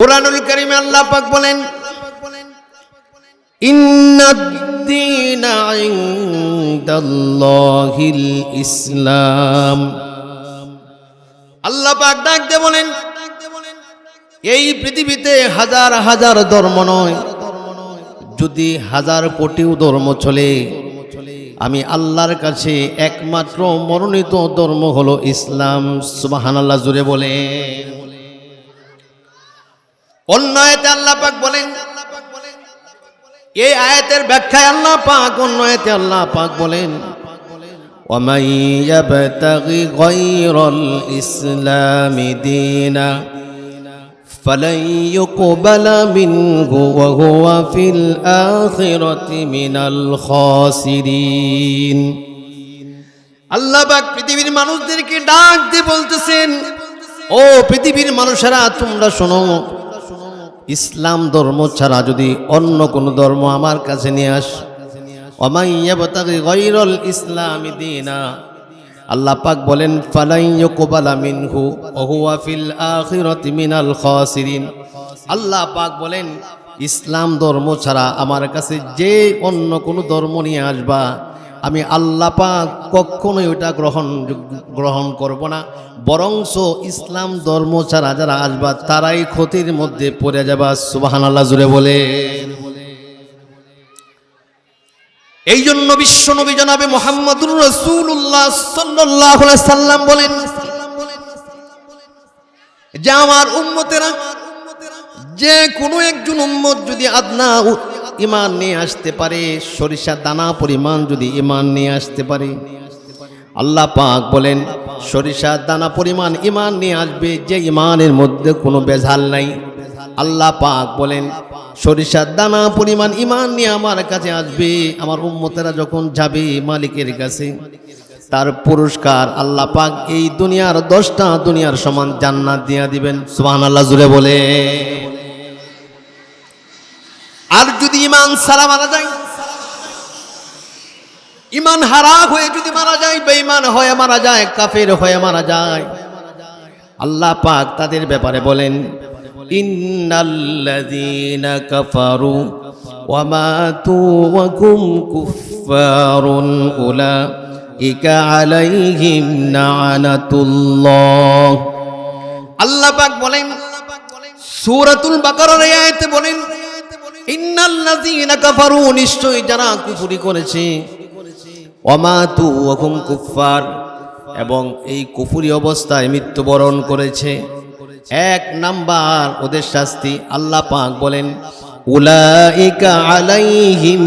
কোরআনুল কারিমে আল্লাহ পাক বলেন ইসলাম। আল্লাহ পাক ডাক দিয়ে বলেন, এই পৃথিবীতে হাজার হাজার ধর্ম নয়। যদি হাজার কোটিও ধর্ম চলে, আমি আল্লাহর কাছে একমাত্র মনোনীত ধর্ম হলো ইসলাম। সুবাহান আল্লাহ জুড়ে বলে অন্য আয়াতে আল্লাহ পাক বলেন এই আয়াতের ব্যাখ্যায় আল্লাহ পাক অন্য আয়াতে আল্লাহ পাক বলেন ومن يبتغي غير الإسلام دينا فلن يقبل منه وهو في الآخرة من الخاسرين আল্লাহ পাক পৃথিবীর মানুষদেরকে ডাক দিয়ে বলতেছেন ও পৃথিবীর মানুষেরা তোমরা শোনো ইসলাম ধর্ম ছাড়া যদি অন্য কোনো ধর্ম আমার কাছে নিয়ে আস। অমাইয়াবতাকে গৈরল ইসলামী দিনা। আল্লাহ পাক বলেন ফালাইয়ুকবালা মিনহু ওহুয়া ফিল আখিরাতি মিনাল খাসিরিন। আল্লাহ পাক বলেন, ইসলাম ধর্ম ছাড়া আমার কাছে যে অন্য কোনো ধর্ম নিয়ে আসবা আমি আল্লাহ পাক কখনোই ওটা গ্রহণ গ্রহণ করব না। বরংস ইসলাম ধর্ম ছাড়া যারা আসবা, তারাই ক্ষতির মধ্যে পড়ে যাবা। সুবাহান আল্লাহ জুড়ে বলে। এই জন্য বিশ্ব নবী জনাবে মোহাম্মদুর রসুল্লাহ সাল্লাহ সাল্লাম বলেন, যে আমার উম্মতেরা, যে কোনো একজন উম্মত যদি আদনা ইমান নিয়ে আসতে পারে সরিষা দানা পরিমাণ যদি ইমান নিয়ে আসতে পারে। আল্লাহ পাক বলেন সরিষা দানা পরিমাণ ইমান নিয়ে আসবে, যে ইমানের মধ্যে কোনো বেঝাল নাই। আল্লাহ পাক বলেন, সরিষার দানা পরিমাণ ইমান নিয়ে আমার কাছে আসবে, আমার উম্মতেরা যখন যাবে মালিকের কাছে, তার পুরস্কার আল্লাহ পাক এই দুনিয়ার দশটা দুনিয়ার সমান জান্নাত দিয়া দিবেন। সুবহান আল্লাহ জুড়ে বলে আর ইমান সারা মারা যায়। ইমান হারা হয়ে যদি মারা যায়, বেঈমান হয়ে মারা যায়, কাফের হয়ে মারা যায়। আল্লাহ পাক তাদের ব্যাপারে বলেন, ইন্নাল্লাযীনা কাফারু ওয়া মাতু ওয়া কুম কুফফারুন আলাইহিম আল্লাহ পাক বলেন, সূরাতুল বাকারার আয়াতে বলেন ইন্নাল্লাযীনা যারা কুফরি করেছে। অমাতু ওহুম এবং এই কুফুরি অবস্থায় মৃত্যুবরণ করেছে। এক নাম্বার ওদের শাস্তি আল্লাহ পাক বলেন, উলাইকা আলাইহিম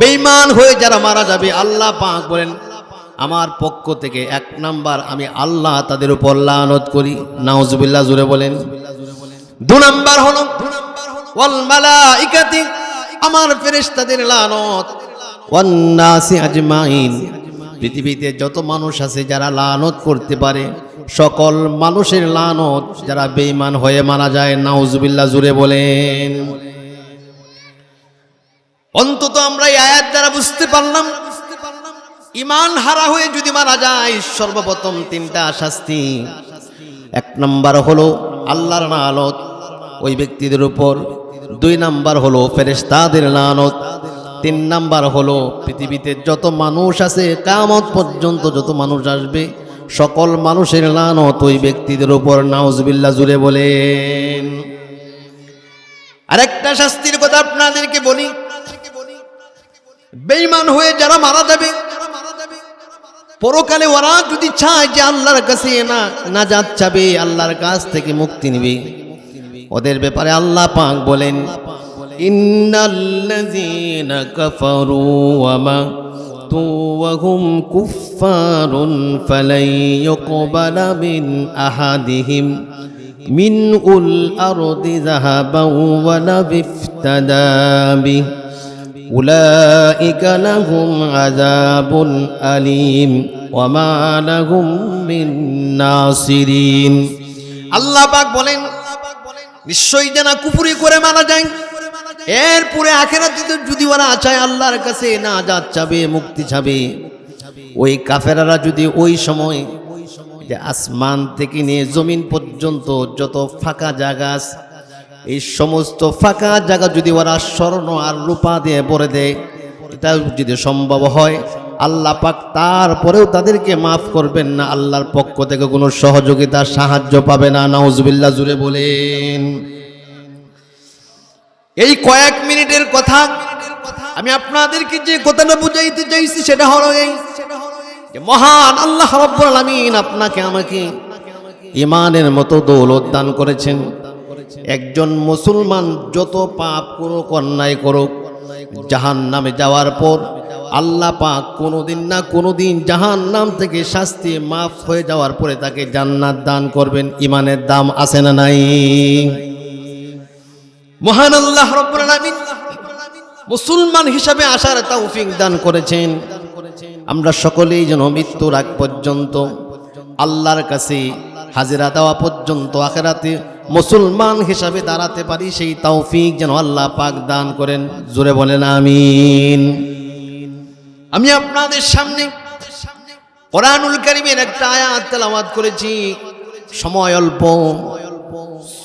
বেঈমান হয়ে যারা মারা যাবে, আল্লাহ পাক বলেন, আমার পক্ষ থেকে এক নাম্বার আমি আল্লাহ তাদের উপর লানত করি। নাউজুবিল্লাহ জুড়ে বলেন দু নাম্বার হলো আমার ফেরেশতাদের লানত। আজমাইন, পৃথিবীতে যত মানুষ আছে যারা লানত করতে পারে, সকল মানুষের লানত যারা বেঈমান হয়ে মারা যায়, নাউজুবিল্লাহ জুড়ে বলেন। অন্তত আমরা এই আয়াত দ্বারা বুঝতে পারলাম ইমান হারা হয়ে যদি মারা যায়, সর্বপ্রথম তিনটা শাস্তি। এক নম্বর হলো, আল্লাহর নালত ওই ব্যক্তিদের উপর দুই নাম্বার হলো ফেরেশতাদের লানত, তিন নাম্বার হলো পৃথিবীতে যত মানুষ আছে কামত পর্যন্ত যত মানুষ আসবে, সকল মানুষের লানত ওই ব্যক্তিদের উপর নাউজবিল্লা জুড়ে বলেন। আরেকটা শাস্তির কথা আপনাদেরকে বলি। বেঈমান হয়ে যারা মারা যাবে, পরকালে ওরা যদি চায় যে আল্লাহর কাছে না না যাচ্ছাবে আল্লাহর কাছ থেকে মুক্তি নিবে। ওদের ব্যাপারে আল্লাহ পাক বলেন ইন্নাল্লাযীনা কাফারু ওয়া মাতু ওয়া হুম কুফফারুন ফালাই ইউকবালা মিন আহাদিহিম মিন উল আরদি যাহাবান ওয়া লাবিফতাদা বিহি أولئك لهم عذاب أليم وما لهم من ناصرين আল্লাহ পাক বলেন নিশ্চয়ই যেন কুপুরি করে মারা যায়। এরপরে আখেরাতে যদি ওরা চায় আল্লাহর কাছে না যা চাবে, মুক্তি চাবে, ওই কাফেরারা যদি ওই সময় যে আসমান থেকে নিয়ে জমিন পর্যন্ত যত ফাঁকা জায়গা এই সমস্ত ফাঁকা জায়গা যদি ওরা স্বর্ণ আর রূপা দিয়ে ভরে দেয় এটা যদি সম্ভব হয় আল্লাহ পাক তারপরেও তাদেরকে মাফ করবেন না। আল্লাহর পক্ষ থেকে কোনো সহযোগিতা, সাহায্য পাবে না। নাউজুবিল্লাহ, জুড়ে বলেন। এই কয়েক মিনিটের কথা আমি আপনাদেরকে যে কথাটা বুঝাইতে চাইছি সেটা হলো এই মহান আল্লাহ রাব্বুল আলামিন আপনাকে আমাকে ইমানের মতো দৌলত দান করেছেন। একজন মুসলমান যত পাপ করুক, অন্যায় করুক জাহান নামে যাওয়ার পর আল্লাহ পাক কোনোদিন না কোনোদিন জাহান নাম থেকে শাস্তি মাফ হয়ে যাওয়ার পরে তাকে জান্নাত দান করবেন। ইমানের দাম আছে না নাই? মহান আল্লাহ মুসলমান হিসাবে আসার তৌফিক দান করেছেন। আমরা সকলেই যেন মৃত্যুর আগ পর্যন্ত আল্লাহর কাছে হাজিরা দেওয়া পর্যন্ত আখেরাতে মুসলমান হিসাবে দাঁড়াতে পারি, সেই তৌফিক যেন আল্লাহ পাক দান করেন। জোরে বলেন, আমিন। আমি আপনাদের সামনে কোরআনুল কারিমের একটা আয়াত তেলাওয়াত করেছি। সময় অল্প।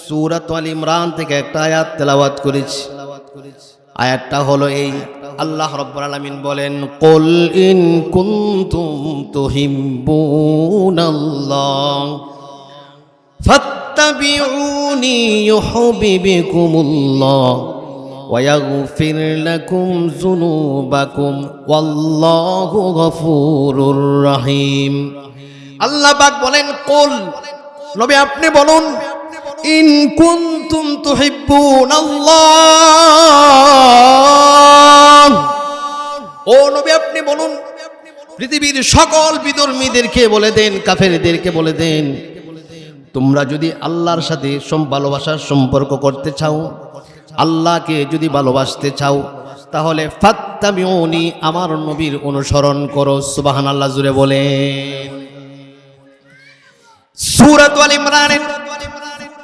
সূরাত আল ইমরান থেকে একটা আয়াত তেলাওয়াত করেছি। আয়াতটা হলো এই। আল্লাহ রব্বুল আলামিন বলেন, কুল ইন কুনতুম তুহিব্বুনাল্লাহ, ফাত্তাবিউনি ইউহিব্বুকুমুল্লাহ। ويغفر لكم ذنوبكم والله غفور رحيم আল্লাহ পাক বলেন কুল নবী আপনি বলুন ইন কুনতুম তুহিব্বুন আল্লাহ ও নবী আপনি বলুন পৃথিবীর সকল বিধর্মীদেরকে বলে দেন কাফেরদেরকে বলে দেন তোমরা যদি আল্লাহর সাথে সম- ভালোবাসার সম্পর্ক করতে চাও আল্লাহকে যদি ভালোবাসতে চাও, তাহলে ফাত্তামিউনি আমার নবীর অনুসরণ করো সুবাহান আল্লাহ জুড়ে বলেন। সূরাত আল ইমরানের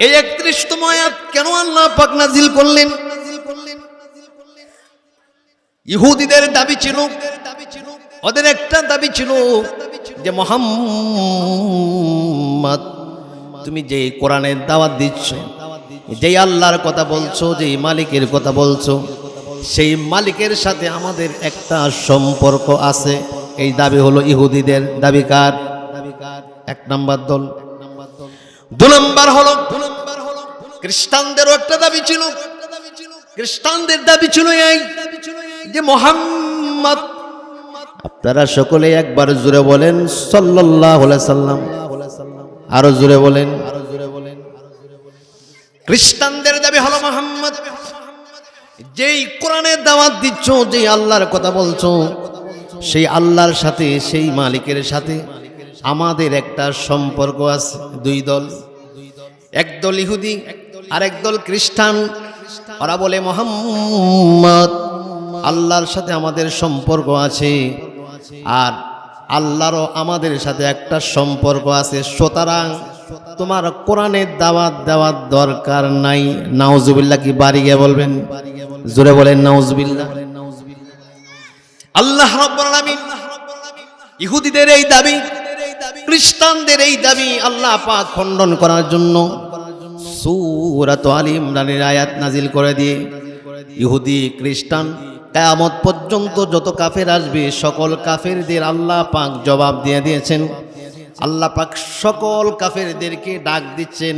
এই 31তম আয়াত, কেন আল্লাহ পাক নাজিল করলেন? ইহুদিদের দাবি ছিল, ওদের একটা দাবি ছিল যে, মোহাম্মদ, তুমি যে কোরআনের দাওয়াত দিচ্ছ যেই আল্লাহর কথা বলছো, যেই মালিকের কথা বলছো, সেই মালিকের সাথে আমাদের একটা সম্পর্ক আছে। এই দাবি হলো ইহুদিদের দাবিকার এক নাম্বার দল। দু নম্বর হলো খ্রিস্টানদেরও একটা দাবি ছিল। খ্রিস্টানদের দাবি ছিল এই যে মোহাম্মদ, আপনারা সকলে একবার জুড়ে বলেন আলাইহি সাল্লাম। আরও জুড়ে বলেন। খ্রিস্টানদের দাবি হলো মোহাম্মদ। যেই কোরআনের দাওয়াত দিচ্ছ, যেই আল্লাহর কথা বলছো, সেই আল্লাহর সাথে, সেই মালিকের সাথে আমাদের একটা সম্পর্ক আছে, দুই দল। একদল ইহুদি আর একদল খ্রিস্টান। ওরা বলে, মোহাম্মদ, আল্লাহর সাথে আমাদের সম্পর্ক আছে আর আল্লাহরও আমাদের সাথে একটা সম্পর্ক আছে। সুতরাং তোমার কোরআনের দাওয়াত দেওয়ার দরকার নাই। নাউজুবিল্লাহ কি বাড়ি গিয়ে বলবেন? জোরে বলেন, নাউজুবিল্লাহ। আল্লাহ রাব্বুল আলামিন ইহুদিদের এই দাবি, খ্রিস্টানদের এই দাবি আল্লাহ পাক খণ্ডন করার জন্য সূরাত আলী ইমরানের আয়াত নাজিল করে দিয়ে, ইহুদি, খ্রিস্টান, কিয়ামত পর্যন্ত যত কাফের আসবে, সকল কাফেরদের আল্লাহ পাক জবাব দিয়ে দিয়েছেন। আল্লাহ পাক সকল কাফেরদেরকে ডাক দিচ্ছেন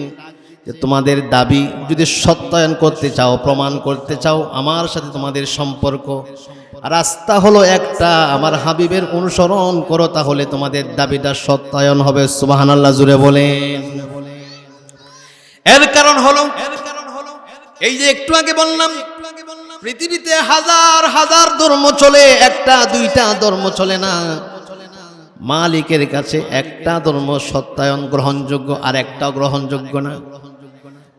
যে তোমাদের দাবি যদি সত্যায়ন করতে চাও, প্রমাণ করতে চাও, আমার সাথে তোমাদের সম্পর্ক। রাস্তা হলো একটা, আমার হাবিবের অনুসরণ করো তাহলে তোমাদের দাবিটা সত্যায়ন হবে সুবাহান আল্লাহ জুড়ে বলেন। এর কারণ হলো, এই যে একটু আগে বললাম, পৃথিবীতে হাজার হাজার ধর্ম চলে, একটা দুইটা ধর্ম চলে না। মালিকের কাছে একটা ধর্ম সত্যায়ন গ্রহণযোগ্য আর একটাও গ্রহণযোগ্য না।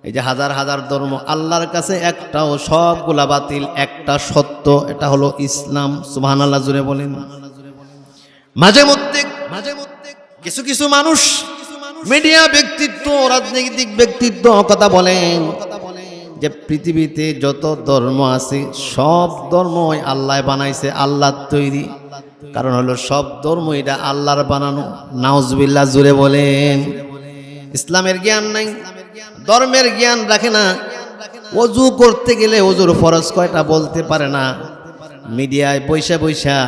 এই যে হাজার হাজার ধর্ম, আল্লাহর কাছে একটাও, সবগুলা বাতিল, একটা সত্য, এটা হলো ইসলাম সুবহান আল্লাহ জুড়ে বলেন। মাঝে মধ্যে মাঝে মধ্যে কিছু কিছু মানুষ মিডিয়া ব্যক্তিত্ব, রাজনৈতিক ব্যক্তিত্ব কথা বলেন যে পৃথিবীতে যত ধর্ম আছে, সব ধর্মই আল্লাহ বানাইছে, আল্লাহ তৈরি। কারণ হলো সব ধর্ম এটা আল্লাহর বানানো। নাউজবিল্লাহ জুড়ে বলেন। ইসলামের জ্ঞান নাই। ধর্মের জ্ঞান রাখে না। অজু করতে গেলে অজুর ফরজ কয়টা বলতে পারে না। মিডিয়ায় বৈশা বৈশা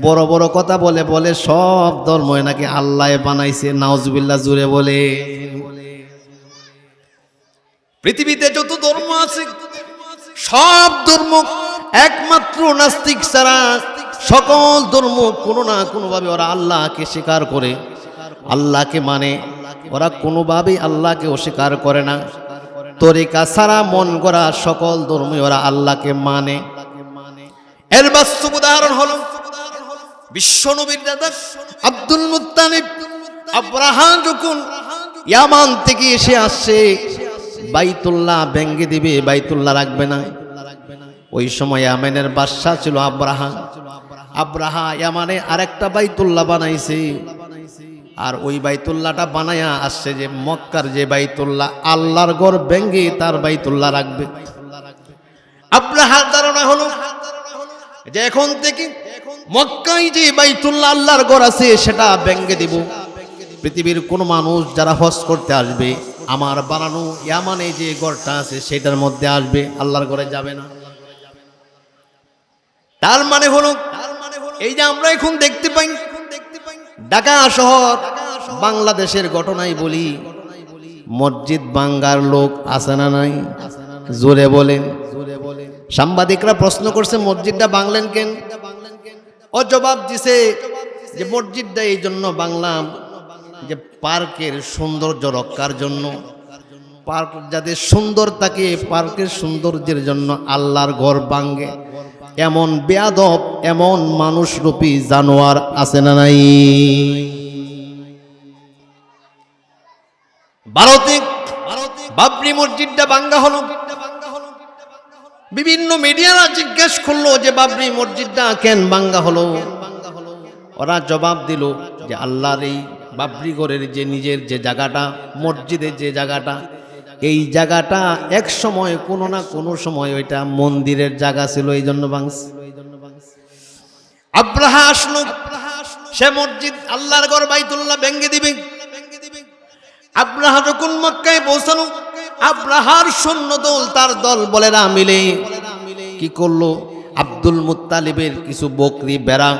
বড় বড় কথা বলে বলে সব ধর্ম নাকি আল্লাহ বানাইছে, নাউজবিল্লাহ জুড়ে বলে। পৃথিবীতে যত ধর্ম আছে, সব ধর্ম একমাত্র নাস্তিক ছাড়া সকল ধর্ম কোনো না কোনোভাবে ওরা আল্লাহকে স্বীকার করে। আল্লাহকে মানে ওরা কোনোভাবেই আল্লাহকে অস্বীকার করে না। তরিকা ছাড়া মন করা সকল ধর্মে ওরা আল্লাহকে মানে। এর বাস্তব উদাহরণ হলো বিশ্বনবীর দাদা আব্দুল মুত্তালিব। আব্রাহাম যখন ইয়ামান থেকে এসে আসছে, বাইতুল্লাহ ব্যঙ্গে দিবে, বাইতুল্লাহ রাখবে না। ওই সময় ইয়ামেনের বাদশাহ ছিল আব্রাহা আব্রাহা ইয়ামানে আরেকটা বাইতুল্লাহ বানাইছে। আর ওই বাইতুল্লাহটা বানায়া আসছে যে মক্কার যে বাইতুল্লাহ, আল্লাহর ঘর ব্যঙ্গে তার বাইতুল্লাহ রাখবে। আব্রাহার ধারণা হলো যে এখন থেকে মক্কায় যে বাইতুল্লাহ আল্লাহর ঘর আছে, সেটা ব্যঙ্গে দিব। পৃথিবীর কোন মানুষ যারা হজ করতে আসবে, আমার বানানো ইয়ামানে যে ঘরটা আছে, সেটার মধ্যে আসবে, আল্লাহর ঘরে যাবে না। তার মানে হলো এই যে আমরা এখন দেখতে পাই, ঢাকা শহর বাংলাদেশের ঘটনাই বলি। মসজিদ বাঙ্গার লোক আছে না নাই? জোরে বলেন। সাংবাদিকরা প্রশ্ন করছে, মসজিদটা বাংলেন কেন? ও জবাব দিছে যে মসজিদটা এই জন্য বাংলাম যে পার্কের সৌন্দর্য রক্ষার জন্য। পার্ক যাতে সুন্দর থাকে, পার্কের সৌন্দর্যের জন্য আল্লাহর ঘর ভাঙ্গে এমন বেয়াদব, এমন মানুষরূপী জানোয়ার আছে না নাই? ভারতে বাবরি মসজিদটা বাঙ্গা হলো। বিভিন্ন মিডিয়ারা জিজ্ঞেস করল যে, বাবরি মসজিদটা কেন বাঙ্গা হলো? ওরা জবাব দিল যে, আল্লাহর এই বাবরিগড়ের যে নিজের যে জায়গাটা, মসজিদের যে জায়গাটা এই জায়গাটা এক সময়, কোনো না কোনো সময় ওইটা মন্দিরের জায়গা ছিল, এই জন্য বাংস আব্রাহা আসলো, সে মসজিদ আল্লাহর ঘর বাইতুল্লাহ ভেঙ্গে দিবে। আব্রাহা যখন মক্কায় পৌঁছানো আব্রাহার সৈন্য দল তার দল বলেরা মিলে কি করল? আব্দুল মুত্তালিবের কিছু বকরি, বেড়া,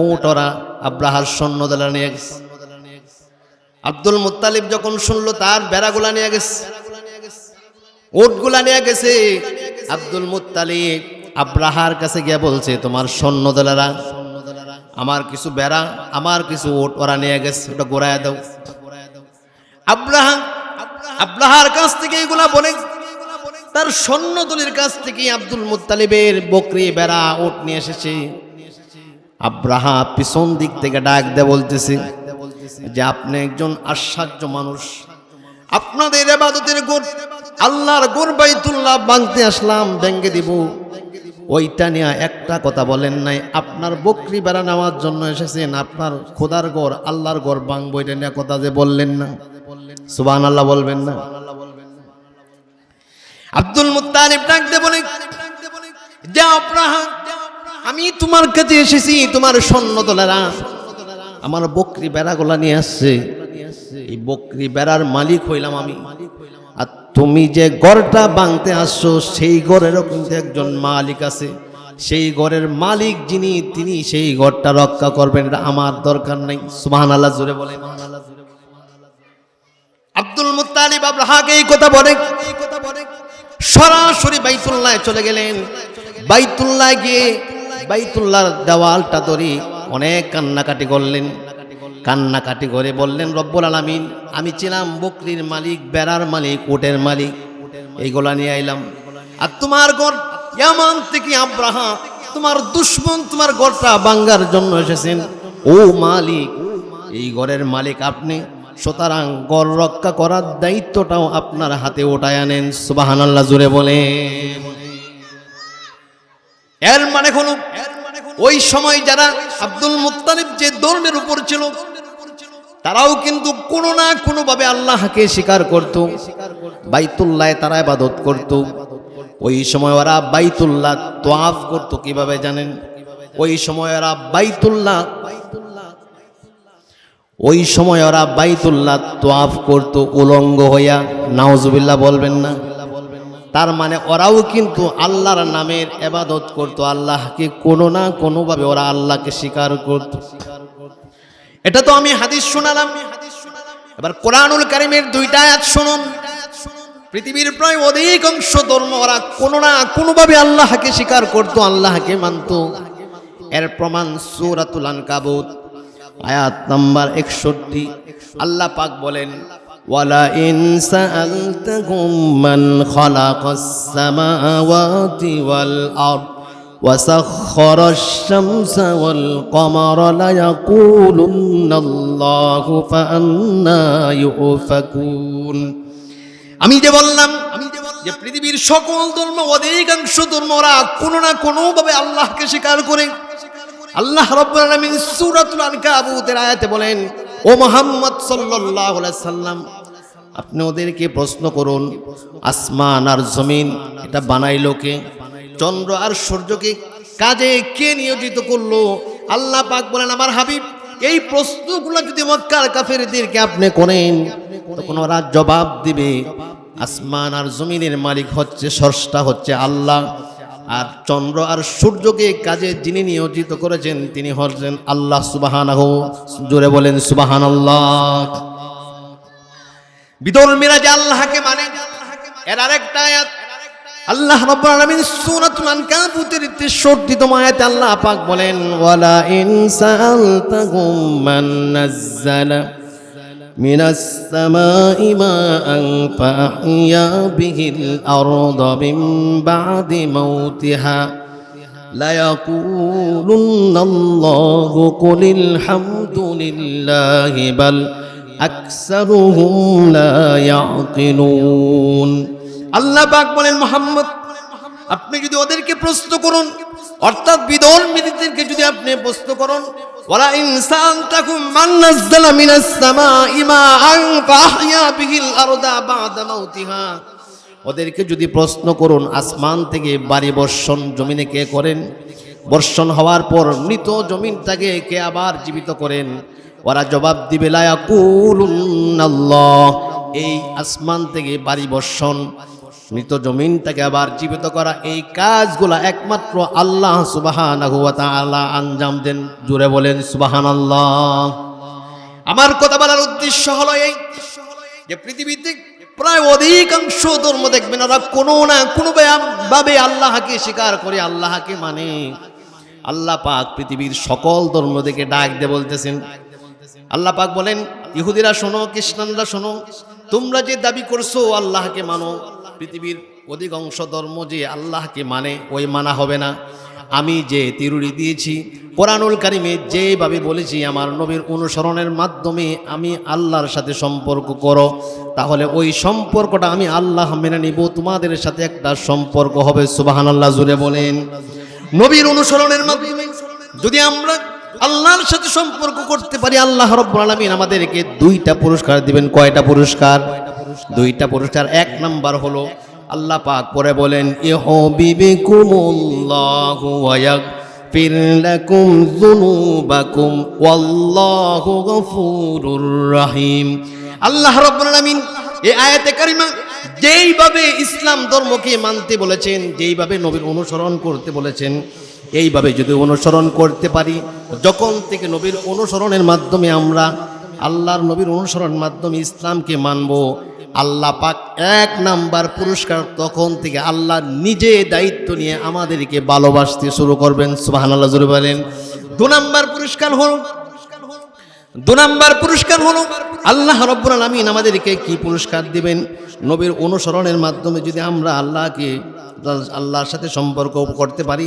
ওটরা আব্রাহার সৈন্য দলা নিয়ে গেছে। আব্দুল মুত্তালিব যখন শুনলো, তার বেড়াগুলা নিয়ে গেছে। ওটগুলা নিয়ে গেছে। আব্দুল মুত্তালিব আব্রাহার কাছে গিয়ে বলছে, তোমার সৈন্য দলেরা, আমার কিছু বেড়া, আমার কিছু ওট ওরা নিয়ে গেছে, ওটা গোড়ায় দাও। আব্রাহা, আব্রাহার কাছ থেকে বলে, তার কাছ থেকে আব্দুল মুত্তালিবের বকরি, বেড়া ওট নিয়ে এসেছে। আব্রাহা পিছন দিক থেকে ডাক দে বলতেছে, যে আপনি একজন আশ্চর্য মানুষ। আপনাদের এবাদতের গোর আল্লাহর গোর বাইতুল্লাহ বাংতে আসলাম ব্যাঙ্গে দিব। ওইটা নিয়ে একটা কথা বলেন নাই, আপনার বকরি বেড়া নেওয়ার জন্য এসেছেন, আপনার খোদার গড় আল্লাহর গড় বাংবো এটা নিয়ে কথা যে বললেন না। সুবান আল্লাহ বলবেন না। আব্দুল ডাকতে বলে আমি তোমার কাছে এসেছি, তোমার সৈন্য দলেরা আমার বকরি বেড়াগুলা নিয়ে আসছে। এই বকরি বেড়ার মালিক হইলাম আমি। আর তুমি যে গড়টা বাংতে আসছো, সেই গড়েরও কিন্তু একজন মালিক আছে। সেই ঘরের মালিক যিনি, তিনি সেই ঘরটা রক্ষা করবেন, এটা আমার দরকার নাই। সুবহান আল্লাহ জুড়ে বলে। আব্দুল মুত্তালিব আব্রাহাকে এই কথা বলে। সরাসরি বাইতুল্লাহ চলে গেলেন। বাইতুল্লাহ গিয়ে বাইতুল্লাহর দেওয়ালটা ধরে অনেক কান্নাকাটি করলেন। কান্নাকাটি করে বললেন, রব্বুল আলামিন, আমি ছিলাম বকরির মালিক, বেড়ার মালিক ওটের মালিক। এইগুলা নিয়ে আইলাম। আর তোমার ঘর ইয়ামান থেকে আব্রাহা, তোমার দুশ্মন তোমার ঘরটা বাঙ্গার জন্য এসেছেন। ও মালিক, এই ঘরের মালিক আপনি। সুতরাং গড় রক্ষা করার দায়িত্বটাও আপনার হাতে ওটায় আনেন। সুবাহান আল্লাহ জুড়ে বলে। এর মানে হলো, ওই সময় যারা আব্দুল মুত্তালিব যে ধর্মের উপর ছিল তারাও কিন্তু কোনো না কোনো ভাবে আল্লাহকে স্বীকার করত। বাইতুল্লাহ তারা ইবাদত করত। ওই সময় ওরা বাইতুল্লাহ তোয়াফ করত কীভাবে জানেন? ওই সময় ওরা বাইতুল্লাহ, ওই সময় ওরা বাইতুল্লাহ তোয়াফ করতো উলঙ্গ হইয়া। নাওজুবিল্লাহ বলবেন না। তার মানে ওরাও কিন্তু আল্লাহর নামের এবাদত করতো। আল্লাহকে কোনো না কোনোভাবে ওরা আল্লাহকে স্বীকার করত। এটা তো আমি হাদিস শোনালাম। এবার কোরআনুল কারিমের দুইটা আয়াত শুনুন। পৃথিবীর প্রায় অধিকাংশ ধর্ম, ওরা কোনো না কোনোভাবে আল্লাহকে স্বীকার করতো, আল্লাহকে মানতো। এর প্রমাণ সূরাতুল আনকাবুত, আয়াত নাম্বার একষট্টি। আল্লাহ পাক বলেন, ওয়ালা ইন সাআলতাহুম খালাকাস সামাওয়াতি ওয়াল আরদ। وسخر الشمس والقمر ليقولن الله فأنا يؤفكون আমি যে বললাম যে পৃথিবীর সকল ধর্ম অধিকাংশ ধর্মরা কোনো না কোনো ভাবে আল্লাহকে স্বীকার করে আল্লাহ রাব্বুল আলামিন সূরাতুল আনকাবুতের আয়াতে বলেন ও মুহাম্মদ সাল্লাল্লাহু আলাইহি সাল্লাম আপনি ওদেরকে প্রশ্ন করুন আসমান আর জমিন এটা বানাইলো কে চন্দ্র আর সূর্যকে কাজে কে নিয়োজিত করল? আল্লাহ পাক বলেন, আমার হাবিব, এই প্রশ্নগুলো যদি মক্কার কাফেরদেরকে আপনি করেন, তখন ওরা জবাব দিবে, আসমান আর জমিনের মালিক হচ্ছে স্রষ্টা, হচ্ছে আল্লাহ। আর চন্দ্র আর সূর্যকে কাজে যিনি নিয়োজিত করেছেন, তিনি হচ্ছেন আল্লাহ সুবাহান জোরে বলেন সুবাহান আল্লাহ বিধর্মীরা যে আল্লাহকে মানে এর আরেকটা আয়াত আল্লাহ রাব্বুল আলামিন সূরাতুল আনকাবুতের 63তম আয়াতে আল্লাহ পাক বলেন ওয়ালা ইন সাআলতাহুম মান নাযালা মিনাস সামাই মাআন ফাআহইয়া বিহিল আরদা মিন বাদি মাউতিহা ليقولن الله قل الحمد لله بل أكثرهم لا يعقلون আল্লাহ পাক বলেন, মোহাম্মদ, আপনি যদি ওদেরকে প্রশ্ন করুন, অর্থাৎ বিধর্মীদেরকে যদি আপনি প্রশ্ন করুন, ওয়ালা ইনসান তাকুম মান নাযালা মিনাস সামাই মাআন ফাহইয়া বিহিল আরদা বাদা মাউতিহা। ওদেরকে যদি প্রশ্ন করুন, আসমান থেকে বাড়ি বর্ষণ জমিনে কে করেন? বর্ষণ হওয়ার পর মৃত জমিনটাকে কে আবার জীবিত করেন? ওরা জবাব দিবে লায়াকুলুন্নাল্লাহ এই আসমান থেকে বাড়ি বর্ষণ মৃত জমিনটাকে আবার জীবিত করা, এই কাজগুলা একমাত্র আল্লাহ সুবাহান তাআলা আঞ্জাম দেন। জুড়ে বলেন সুবাহান আল্লাহ আমার কথা বলার উদ্দেশ্য হলো এই যে পৃথিবীতে প্রায় অধিকাংশ ধর্ম দেখবেন ওরা কোনো না কোনো ভাবে আল্লাহকে স্বীকার করে, আল্লাহকে মানে। আল্লাহ পাক পৃথিবীর সকল ধর্ম থেকে ডাক দিয়ে বলতেছেন, আল্লাহ পাক বলেন, ইহুদিরা শোনো, খ্রিস্টানরা শোনো, তোমরা যে দাবি করছ, আল্লাহকে মানো। পৃথিবীর অধিকাংশ ধর্ম যে আল্লাহকে মানে ওই মানা হবে না। আমি যে তিরুরি দিয়েছি, কোরআনুল কারিমে যেভাবে বলেছি, আমার নবীর অনুসরণের মাধ্যমে আমি আল্লাহর সাথে সম্পর্ক করো। তাহলে ওই সম্পর্কটা আমি আল্লাহ মেনে নিব, তোমাদের সাথে একটা সম্পর্ক হবে। সুবাহান আল্লাহ জুড়ে বলেন। নবীর অনুসরণের মাধ্যমে যদি আমরা আল্লাহর সাথে সম্পর্ক করতে পারি, আল্লাহ রব্বুল আলামিন আমাদেরকে দুইটা পুরস্কার দিবেন। কয়টা পুরস্কার? দুইটা পুরস্কার, এক নাম্বার হলো আল্লাহ পাক পরে বলেন ইহবিবিকুমুল্লাহু ওয়া ইয়াগফির লাকুম যুনুবাকুম ওয়াল্লাহু রহিম। আল্লাহ রাব্বুল আলামিন আয়াতে কারিমা যেইভাবে ইসলাম ধর্মকে মানতে বলেছেন, যেইভাবে নবীর অনুসরণ করতে বলেছেন, এইভাবে যদি অনুসরণ করতে পারি, যখন থেকে নবীর অনুসরণের মাধ্যমে আমরা আল্লাহর নবীর অনুসরণের মাধ্যমে ইসলামকে মানব আল্লাহ পাক এক নাম্বার পুরস্কার তখন থেকে আল্লাহ নিজে দায়িত্ব নিয়ে আমাদেরকে ভালোবাসতে শুরু করবেন সুবাহান আল্লাহ জুড়ে বলেন। দু নাম্বার পুরস্কার হল, দু নাম্বার পুরস্কার হলো, আল্লাহ রব্বুল আলামিন আমাদেরকে কি পুরস্কার দিবেন? নবীর অনুসরণের মাধ্যমে যদি আমরা আল্লাহকে, আল্লাহর সাথে সম্পর্ক করতে পারি,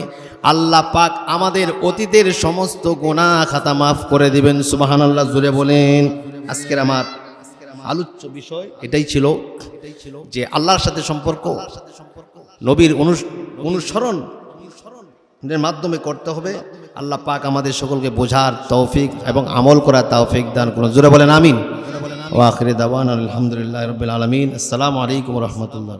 আল্লাহ পাক আমাদের অতীতের সমস্ত গোনা খাতা মাফ করে দিবেন সুবাহান আল্লাহ জুড়ে বলেন। আজকের আমার আলোচ্য বিষয়। এটাই ছিল যে আল্লাহর সাথে সম্পর্ক। নবীর অনুস- অনুসরণ অনুসরণের মাধ্যমে করতে হবে। আল্লাহ পাক আমাদের সকলকে বোঝার তৌফিক এবং আমল করার তৌফিক দান করুন। জোরে বলেন আমিন। ও আখরি দাওয়ান আলহামদুলিল্লাহ রবিল আলমিন। আসসালামু আলাইকুম রহমতুল্লাহ।